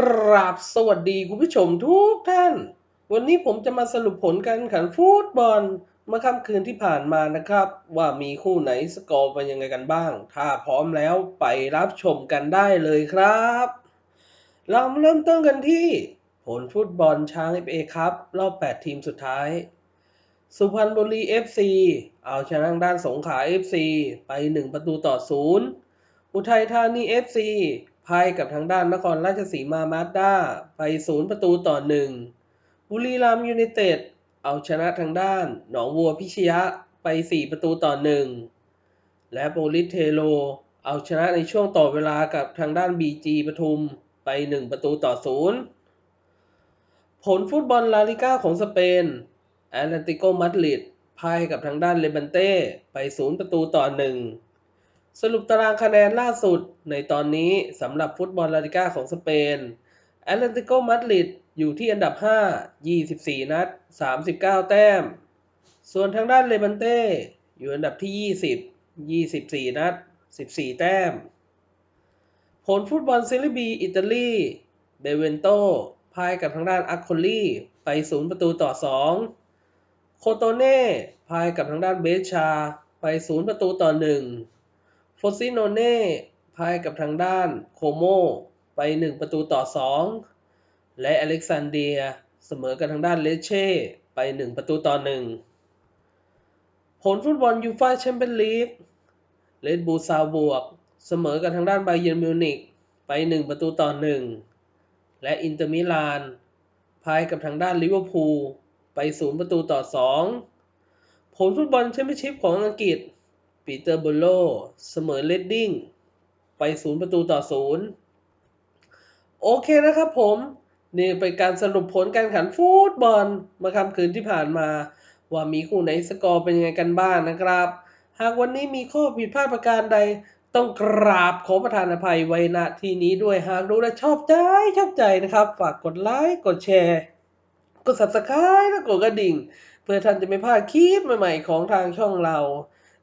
กราบสวัสดีคุณผู้ชมทุกท่าน วันนี้ผมจะมาสรุปผลการแข่งขันฟุตบอลเมื่อค่ำคืนที่ผ่านมานะครับ ว่ามีคู่ไหนสกอร์เป็นยังไงกันบ้าง ถ้าพร้อมแล้วไปรับชมกันได้เลยครับ เรามาเริ่มต้นกันที่ผลฟุตบอลช้าง FA ครับ รอบ 8 ทีมสุดท้าย สุพรรณบุรี FC เอาชนะด้านสงขลา FC ไป 1 ประตูต่อ 0 อุทัยธานี FC พ่ายกับทางด้านนครราชสีมามาสด้าไป0ประตูต่อ1บุรีรัมยูไนเต็ดเอาชนะทางด้านหนองวัวพิชยะไป 4 ประตูต่อ1และโปลิสเทโล เอาชนะในช่วงต่อเวลากับทางด้าน BG ปทุมไป 1 ประตูต่อ0ผลฟุตบอลลาลิก้าของสเปนแอตเลติโกมาดริดพ่ายกับทางด้านเลบันเต้ไป 0 ประตูต่อ1 สรุปตารางคะแนนล่าสุดในตอนนี้สำหรับฟุตบอลลาลิก้าของสเปนแอตเลติโกมาดริดอยู่ที่อันดับ 5 24 นัด 39 แต้ม ส่วนทางด้านเลบันเต้ อยู่อันดับที่ 20 24 นัด 14 แต้ม ผลฟุตบอลซีรีบีอิตาลี เบเวนโตพ่ายกับทางด้านอัคโคลีไป 0 ประตูต่อ 2 โคโตเน่พ่ายกับทางด้านเบชาไป 0 ประตูต่อ 1 โฟซิโนเน่พายกับทางด้านโคโมไป 1 ประตูต่อ 2 และอเล็กซานเดียเสมอกับทางด้านเลเช่ไป 1 ประตูต่อ 1 ผลฟุตบอลยูฟ่าแชมเปี้ยนลีกเลดบูซาบวก เสมอกับทางด้านไบเยนมิวนิกไป 1 ประตูต่อ 1 และอินเตอร์มิลานพายกับทางด้านลิเวอร์พูลไป 0 ประตูต่อ 2 ผลฟุตบอลแชมเปี้ยนชิพของอังกฤษ ปีเตอร์โบโลเสมอเลดดิ้งไป0ประตูต่อ0โอเคนะครับผม นี่เป็นการสรุปผลการแข่งขันฟุตบอลเมื่อค่ำคืนที่ผ่านมา ว่ามีคู่ไหนสกอร์เป็นยังไงกันบ้างนะครับ หากวันนี้มีข้อผิดพลาดประการใดต้องกราบขอประทานอภัยไว้ณที่นี้ด้วยหากดูและชอบใจชอบใจนะครับ ฝากกดไลค์กดแชร์ กด subscribe และกดกระดิ่ง เพื่อท่านจะไม่พลาดคลิปใหม่ๆของทางช่องเรา